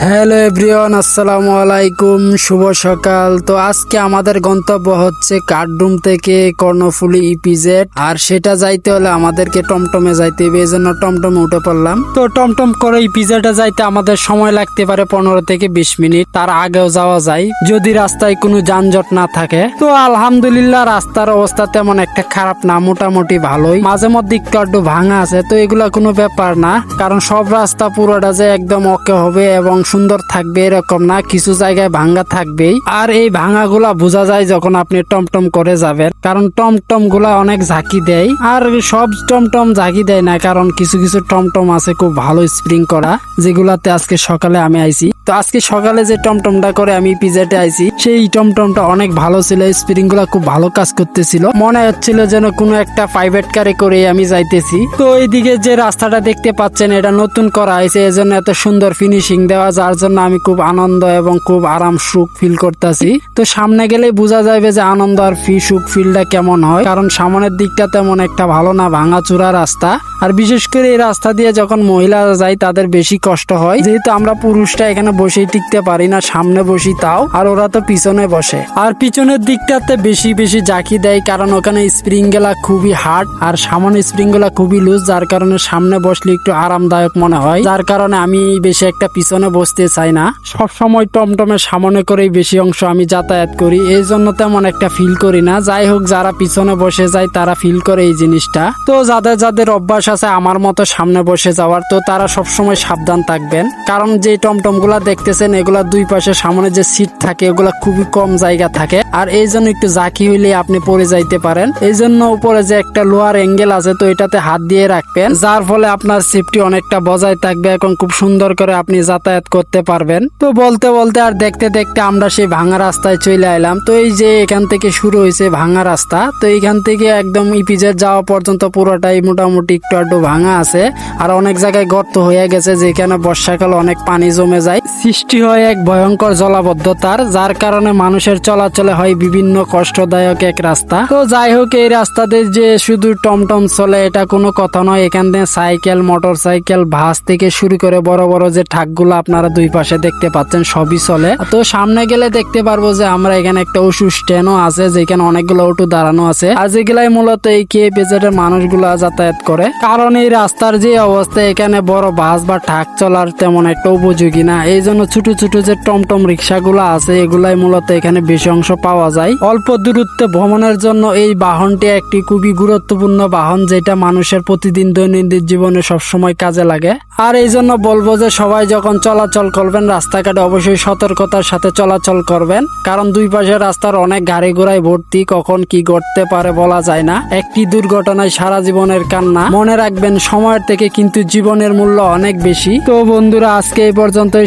Hello everyone, আসসালামু আলাইকুম, শুভ সকাল। তো আজকে আমাদের গন্তব্য হচ্ছে কাঠডুম থেকে কর্ণফুলি ইপিজেড আর সেটা যাইতে হলে আমাদেরকে টমটমে যাইতে হবে এই জন্য টমটমে উঠে পড়লাম। তো টমটম করে ইপিজেডে যাইতে আমাদের সময় লাগতে পারে পনেরো থেকে বিশ মিনিট, তার আগেও যাওয়া যায়, যদি রাস্তায় কোনো যানজট না থাকে। তো আলহামদুলিল্লাহ, রাস্তার অবস্থা তেমন একটা খারাপ না, মোটামুটি ভালোই। মাঝে মধ্যে একটু আধটু ভাঙা আছে, তো এগুলা কোনো ব্যাপার না, কারণ সব রাস্তা পুরোটা যে একদম ওকে হবে এবং সুন্দর থাকবে এরকম না, কিছু জায়গায় ভাঙ্গা থাকবেই। আর এই ভাঙাগুলা বোঝা যায় যখন আপনি টমটম করে যাবেন, কারণ টমটমগুলা অনেক ঝাঁকি দেয়। আর সব টমটম ঝাঁকি দেয় না, কারণ কিছু কিছু টমটম আছে খুব ভালো স্প্রিং করা, যেগুলাতে আজকে সকালে আমি আইছি। তো আজকে সকালে যে টমটমটা করে আমি পিজাতে আইছি, সেই টমটমটা অনেক ভালো ছিল স্প্রিংগুলা খুব ভালো কাজ করতেছিল। মনে হচ্ছিল যেন কোনো একটা প্রাইভেট কারে করে আমি যাইতেছি। তো এইদিকে যে রাস্তাটা দেখতে পাচ্ছেন, এটা নতুন করা হয়েছে, এজন্য এত সুন্দর ফিনিশিং দেওয়া, যার জন্য আমি খুব আনন্দ এবং খুব আরাম সুখ ফিল করতেছি। তো সামনে গেলে বোঝা যাবে যে আনন্দ আর ফি, সুখ ফিলটা কেমন হয়, কারণ সামনের দিকটা তেমন একটা ভালো না ভাঙা ভাঙাচুরা রাস্তা। আর বিশেষ করে এই রাস্তা দিয়ে যখন মহিলারা যায়, তাদের বেশি কষ্ট হয়। যেহেতু আমরা পুরুষটা, এখানে বসেই টিকতে পারি না, সামনে বসি তাও, আর ওরা তো পিছনে বসে। আর পিছনের দিকটাতে বেশি বেশি জাকি দেয়, কারণ ওখানে স্প্রিংগুলা খুবই হার্ড, আর সামনে স্প্রিংগুলা খুবই লুজ যার কারণে সামনে বসলে একটু আরামদায়ক মনে হয়। যার কারণে আমি বেশি একটা পিছনে বসতে চাই না। সব সময় টমটমের সামনে করেই বেশি অংশ আমি যাতায়াত করি, এই জন্য তেমন একটা ফিল করি না। যাই হোক, যারা পিছনে বসে যায়, তারা ফিল করে এই জিনিসটা। তো যাদের যাদের অভ্যাস আছে, আমার মতো সামনে বসে যাওয়ার, তো তারা সবসময় সাবধান থাকবেন। কারণ যে টমটমগুলা দেখতেছেন, এগুলা দুই পাশে সামনে যে সিট থাকে, এগুলা খুবই কম জায়গা থাকে। আর এই জন্য একটু জাকি হইলে আপনি পড়ে যাইতে পারেন। এই জন্য উপরে যে একটা লোয়ার অ্যাঙ্গেল আছে, তো এটাতে হাত দিয়ে রাখবেন। যার ফলে আপনার সেফটি অনেকটা বজায় থাকবে এবং খুব সুন্দর করে আপনি যাতায়াত করতে পারবেন। তো বলতে বলতে আর দেখতে দেখতে আমরা সেই ভাঙা রাস্তায় চলে এলাম। তো এই যে এখান থেকে শুরু হয়েছে ভাঙা রাস্তা, তো এইখান থেকে একদম ইপিজেড যাওয়া পর্যন্ত পুরোটাই মোটামুটি একটু একটু ভাঙা আছে। আর অনেক জায়গায় গর্ত হয়ে গেছে, যেখানে বর্ষাকালে অনেক পানি জমে যায়। সৃষ্টি হয় এক ভয়ঙ্কর জলাবদ্ধতার, যার কারণে মানুষের চলাচলে হয় বিভিন্ন কষ্টদায়ক এক রাস্তা। তো যাই হোক, এই রাস্তাতে যে শুধু টমটম চলে, এটা কোনো কথা নয়। এখান থেকে সাইকেল মোটর সাইকেল ভাস থেকে শুরু করে বড় বড় যে ঠাকগুলো আপনারা দুই পাশে দেখতে পাচ্ছেন, সবই চলে। তো সামনে গেলে দেখতে পারব যে আমরা এখানে একটা ওষুধ স্ট্যান্ডও আছে, যেখানে অনেকগুলো অটো দাঁড়ানো আছে। আর যেগুলাই মূলত এই কে পেজের মানুষগুলা যাতায়াত করে। কারণ এই রাস্তার যে অবস্থা, এখানে বড় বাস বা ঠাক চলার তেমন একটা উপযোগী না। এই জন্য ছোট ছোট যে টমটম রিক্সাগুলো আছে, এগুলাই মূলত এখানে বেশি অংশ পাওয়া যায়। অল্প দূরত্বে ভ্রমণের জন্য এই বাহনটি একটি খুবই গুরুত্বপূর্ণ বাহন, যেটা মানুষের প্রতিদিন দৈনন্দিন জীবনে সবসময় কাজে লাগে। আর এই জন্য বলব যে সবাই যখন চলাচল করবেন রাস্তাঘাটে অবশ্যই সতর্কতার সাথে চলাচল করবেন, কারণ দুই পাশে রাস্তার অনেক গাড়ি ঘোড়ায় ভর্তি, কখন কি ঘটতে পারে বলা যায় না। একটি দুর্ঘটনায় সারা জীবনের কান্না। মনে রাখবেন, সময়ের থেকে কিন্তু জীবনের মূল্য অনেক বেশি। তো বন্ধুরা, আজকে এই পর্যন্তই।